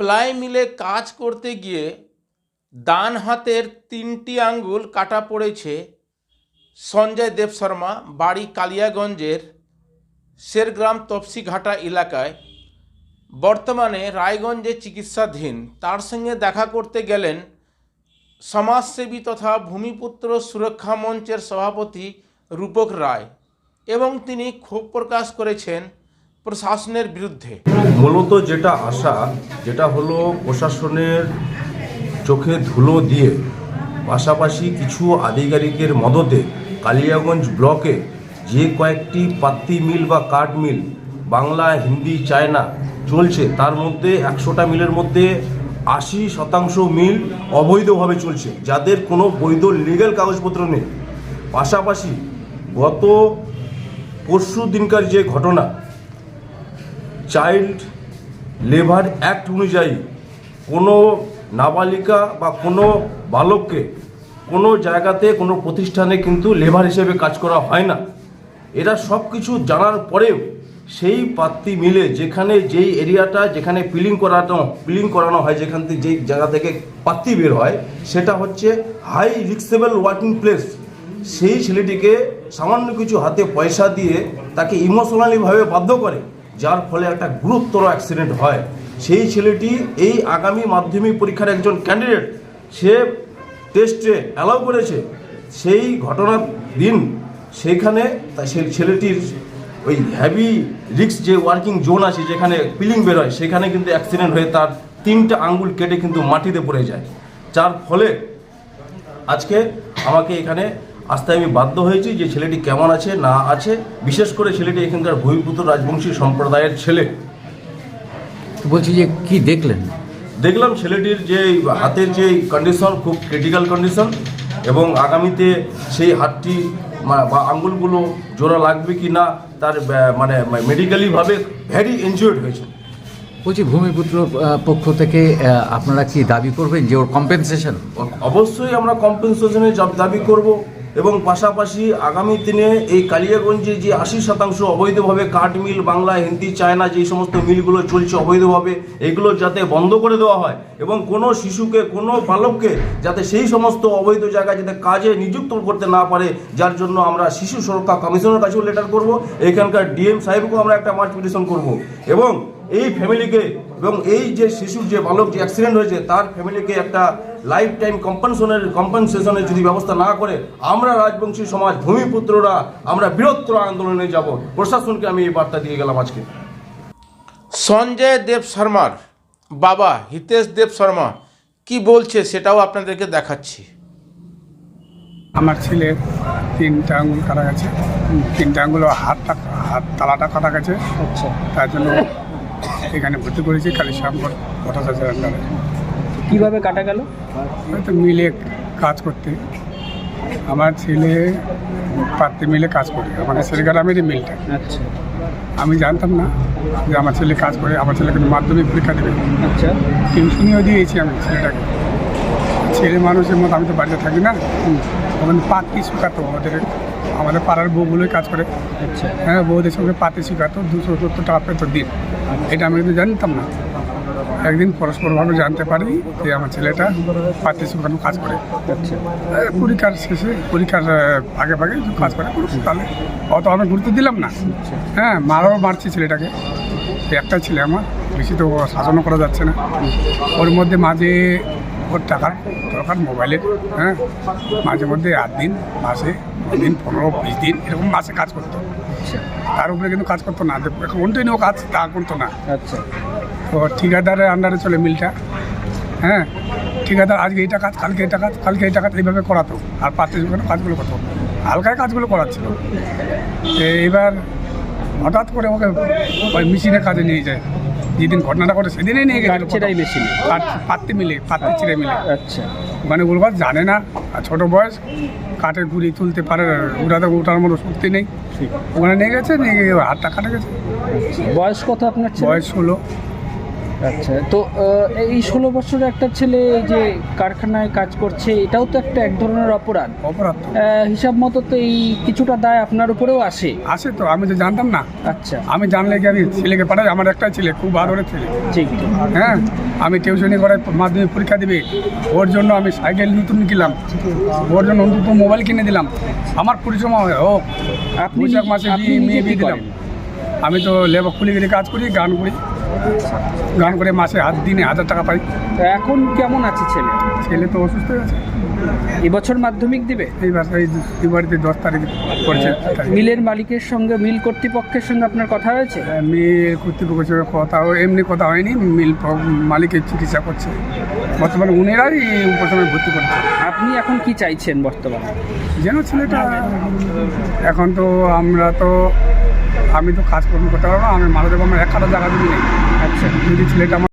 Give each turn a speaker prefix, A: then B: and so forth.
A: Ply মিলে কাজ করতে গিয়ে ডান হাতের তিনটি আঙ্গুল কাটা পড়েছে সঞ্জয় দেব শর্মা, বাড়ি কালিয়াগঞ্জের শেরগ্রাম তপসিঘাটা এলাকায়। বর্তমানে রায়গঞ্জে চিকিৎসাধীন। তার সঙ্গে দেখা করতে গেলেন সমাজসেবী তথা ভূমিপুত্র সুরক্ষা মঞ্চের সভাপতি রূপক রায় এবং তিনি ক্ষোভ প্রকাশ করেছেন প্রশাসনের বিরুদ্ধে।
B: মূলত যেটা আশা, যেটা হলো প্রশাসনের চোখে ধুলো দিয়ে, পাশাপাশি কিছু আধিকারিকের মদতে কালিয়াগঞ্জ ব্লকে যে কয়েকটি পাত্তি মিল বা কাঠ মিল বাংলা, হিন্দি, চায়না চলছে, তার মধ্যে একশোটা মিলের মধ্যে আশি শতাংশ মিল অবৈধভাবে চলছে, যাদের কোনো বৈধ লিগ্যাল কাগজপত্র নেই। পাশাপাশি গত পরশু দিনকার যে ঘটনা চাইল্ড লেবার অ্যাক্ট অনুযায়ী কোনো নাবালিকা বা কোনো বালককে কোনো জায়গাতে, কোনো প্রতিষ্ঠানে কিন্তু লেবার হিসেবে কাজ করা হয় না। এরা সব কিছু জানার পরেও সেই পাত্তি মিলে যেখানে যেই এরিয়াটা, যেখানে পিলিং করানো পিলিং করানো হয়, যেখান থেকে যেই জায়গা থেকে পাত্তি বের হয়, সেটা হচ্ছে হাই রিক্সেবল ওয়ার্কিং প্লেস সেই ছেলেটিকে সামান্য কিছু হাতে পয়সা দিয়ে তাকে ইমোশনালিভাবে বাধ্য করে যার ফলে একটা গুরুতর অ্যাক্সিডেন্ট হয়। সেই ছেলেটি এই আগামী মাধ্যমিক পরীক্ষার একজন ক্যান্ডিডেট সে টেস্টে অ্যালাউ করেছে। সেই ঘটনার দিন সেইখানে সেই ছেলেটির ওই হ্যাভি রিক্স যে ওয়ার্কিং জোন আছে, যেখানে পিলিং বেরোয় সেখানে কিন্তু অ্যাক্সিডেন্ট হয়ে তার তিনটা আঙ্গুল কেটে কিন্তু মাটিতে পড়ে যায়। যার ফলে আজকে আমাকে এখানে আসতে আমি বাধ্য হয়েছি যে ছেলেটি কেমন আছে না আছে বিশেষ করে ছেলেটি এখানকার ভূমিপুত্র রাজবংশী সম্প্রদায়ের ছেলে।
C: বলছি যে কি দেখলেন?
B: দেখলাম ছেলেটির যে হাতের যে কন্ডিশন খুব ক্রিটিক্যাল কন্ডিশন এবং আগামীতে সেই হাতটি বা আঙ্গুলগুলো জোড়া লাগবে কি না তার মানে মেডিকেলিভাবে ভ্যারি ইনজিওর্ড হয়েছে।
C: বলছি ভূমিপুত্র পক্ষ থেকে আপনারা কি দাবি করবেন যে ওর কম্পেনসেশন
B: অবশ্যই আমরা কম্পেনসেশনের দাবি করব। এবং পাশাপাশি আগামী দিনে এই কালিয়াগঞ্জে যে আশি শতাংশ অবৈধভাবে কাঠ মিল, বাংলা, হিন্দি, চায়না যে সমস্ত মিলগুলো চলছে অবৈধভাবে, এগুলো যাতে বন্ধ করে দেওয়া হয় এবং কোনো শিশুকে, কোনো বালককে যাতে সেই সমস্ত অবৈধ জায়গায় যাতে কাজে নিযুক্ত করতে না পারে, যার জন্য আমরা শিশু সুরক্ষা কমিশনের কাছেও লেটার করব। এখানকার ডিএম সাহেবকেও আমরা একটা মার্চ পিটিশন করব। এবং এই ফ্যামিলিকে এবং এই যে শিশুর যে বালক যে অ্যাক্সিডেন্ট হয়েছে তার ফ্যামিলিকে একটা লাইফ টাইম কম্পেনশনের কম্পেনসেশনের যদি ব্যবস্থা না করে আমরা রাজবংশী সমাজ ভূমিপুত্ররা আমরা বৃহত্তর আন্দোলনে যাব। প্রশাসনকে আমি এই বার্তা দিয়ে গেলাম আজকে।
A: সঞ্জয় দেব শর্মার বাবা হিতেশ দেব শর্মা কি বলছে সেটাও আপনাদেরকে দেখাচ্ছি।
D: আমার ছেলের তিনটা আঙুল কাটা গেছে। তিনটা আঙুল হাতটা হাত তালাটা কাটা গেছে।
E: আচ্ছা।
D: তার জন্য এখানে ভর্তি করেছি কালীশ্যামপুর ভট্টাচার্যের আন্ডারে
E: কীভাবে কাটা গেল?
D: হয়তো মিলে কাজ করতে। আমার ছেলে পাত্রে মিলে কাজ করে আমাদের শেরগ্রামেরই মিলটা।
E: আচ্ছা।
D: আমি জানতাম না যে আমার ছেলে কাজ করে আমার ছেলে কিন্তু মাধ্যমিক পরীক্ষা দেবে।
E: আচ্ছা।
D: টিউশনিও দিয়েছি আমি ছেলেটাকে। ছেলে মানুষের মতো আমি তো বাড়িতে থাকি না। ওখানে পাত্তি শুকাতো আমাদের আমাদের পাড়ার বউগুলোই কাজ করে।
E: আচ্ছা।
D: হ্যাঁ বউদের সঙ্গে পাতি শিখাতো দুশো সত্তর টাকা পেতো দিন। এটা আমি কিন্তু জানতাম না। একদিন পরস্পরভাবে জানতে পারি যে আমার ছেলেটা পাতি শুকানো কাজ করে।
E: আচ্ছা।
D: পরীক্ষার শেষে পরীক্ষার আগে ভাগে কাজ করে তাহলে। অত আমি গুরুত্ব দিলাম না। হ্যাঁ মারাও মারছি ছেলেটাকে। একটা ছেলে আমার বেশি তো শাসনও করা যাচ্ছে না। ওর মধ্যে মাঝে ওর টাকার দরকার মোবাইলের হ্যাঁ? মাঝে মধ্যে আট দিন মাসে দিন পনেরো বিশ দিন এরকম মাসে কাজ করতো।
E: আচ্ছা।
D: তার উপরে কিন্তু কাজ করতো না। কন্টিনিউ কাজ তা করতো না।
E: আচ্ছা।
D: তো ঠিকাদারের আন্ডারে চলে মিলটা হ্যাঁ? ঠিকাদার আজকে এইটা কাজ কালকে এটা কাজ কালকে এইটা কাজ এইভাবে করাতো। আর পাত্রে ওখানে কাজগুলো করতো। হালকায় কাজগুলো করাচ্ছিল। এইবার হঠাৎ করে ওকে ওই মেশিনে কাজে নিয়ে যায়। যেদিন ঘটনাটা ঘটে সেদিনই নিয়ে গেছিল
E: কাঠছেড়াই মেশিনে?
D: পাত্তি মিলে পাত্তি ছেড়ে মিলে।
E: আচ্ছা।
D: মানে ওগুলো জানে না আর ছোটো বয়স কাঠের গুড়ি তুলতে পারে উড়াতে উঠার মতো শক্তি নেই। ওখানে নিয়ে গেছে নিয়ে গিয়ে হাতটা কাটা গেছে।
E: বয়স কত আপনার
D: বয়স হলো
E: আচ্ছা তো এই ষোলো বছরের একটা ছেলে যে কারখানায় কাজ করছে এটাও তো একটা এক ধরনের অপরাধ।
D: অপরাধ
E: হিসাব মতো তো এই কিছুটা দায় আপনার উপরেও আসে।
D: আসে তো আমি তো জানতাম না।
E: আচ্ছা।
D: আমি জানলে কি আমি ছেলেকে পাঠাই? আমার একটাই ছেলে খুব আদরের ছেলে।
E: ঠিক।
D: হ্যাঁ আমি টিউশনি করে মাধ্যমিক পরীক্ষা দিবে। ওর জন্য আমি সাইকেল নতুন কিনলাম। ওর জন্য নতুন মোবাইল কিনে দিলাম। আমার পরিশ্রম হয়। ও
E: আপনি
D: মাসে মেয়ে দিলাম। আমি তো লেবার খুলে গেলে কাজ করি গান করি। গান করে মাসে হাত দিনে হাজার টাকা পাই।
E: এখন কেমন আছে ছেলে?
D: ছেলে তো অসুস্থ হয়ে আছে
E: এবছর মাধ্যমিক দিবে?
D: এই এই দশ তারিখ করছে
E: মিলের মালিকের সঙ্গে মিল কর্তৃপক্ষের সঙ্গে আপনার কথা হয়েছে?
D: মিল কর্তৃপক্ষের সঙ্গে কথা এমনি কথা হয়নি। মিল মালিকের চিকিৎসা করছে। বর্তমানে উনিরাই প্রথমে ভর্তি করছে।
E: আপনি এখন কি চাইছেন বর্তমানে?
D: যেন ছেলেটা এখন তো আমরা তো আমি তো কাজকর্ম করতে পারব না, আমি মানুষের আমার এক কাটা জায়গা জমি নেই।
E: আচ্ছা
D: যদি ছেলেটা আমার